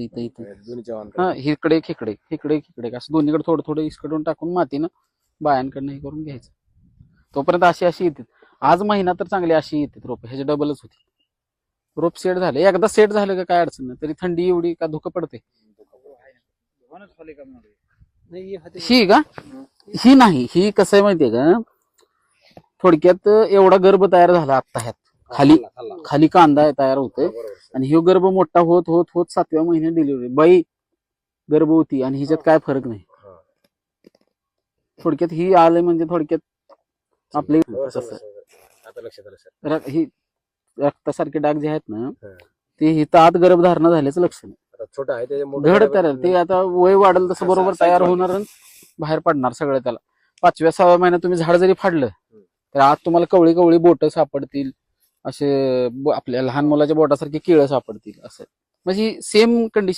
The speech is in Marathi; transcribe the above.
इथं इथं. दोन्ही जवान हा इकडे एक इकडे एक, इकडे एक इकडे एक. असं दोन्हीकडे थोडं थोडं इसकडून टाकून मातीनं बायांकडनं हे करून घ्यायचं. तोपर्यंत अशी अशी येते आज महिना तर चांगली अशी येते रोप. ह्याचे डबलच होती रोप सेट झाले. एकदा सेट झालं का काय अडचण नाही. तरी थंडी एवढी का धुकं पडते ही का? ही नाही. ही कसं आहे माहितीये का? थोडक्यात एवढा गर्भ तयार झाला आता ह्यात. खाली खाली कांदा तयार होतोय. आणि ह्यो गर्भ मोठा होत होत होत सातव्या महिन्यात डिलिव्हरी बाई गर्भ होती आणि हिच्यात काय फरक नाही. हा. थोडक्यात ही आलंय म्हणजे थोडक्यात आपले आलं सर. र- ही रक्तासारखे डाग जे आहेत ना हा. ते हिथं आत गर्भधारणा झाल्याचं लक्षण छोटा आहे घड तयार ते आता वय वाढेल तसं बरोबर तयार. होणार बाहेर पडणार सगळं त्याला. पाचव्या सहाव्या महिन्यात तुम्ही झाड जरी फाडलं तर आत तुम्हाला कवळी कवळी बोट सापडतील. असे आपल्या लहान मुलाच्या बोटासारखी केळं सापडतील असं. म्हणजे सेम कंडिशन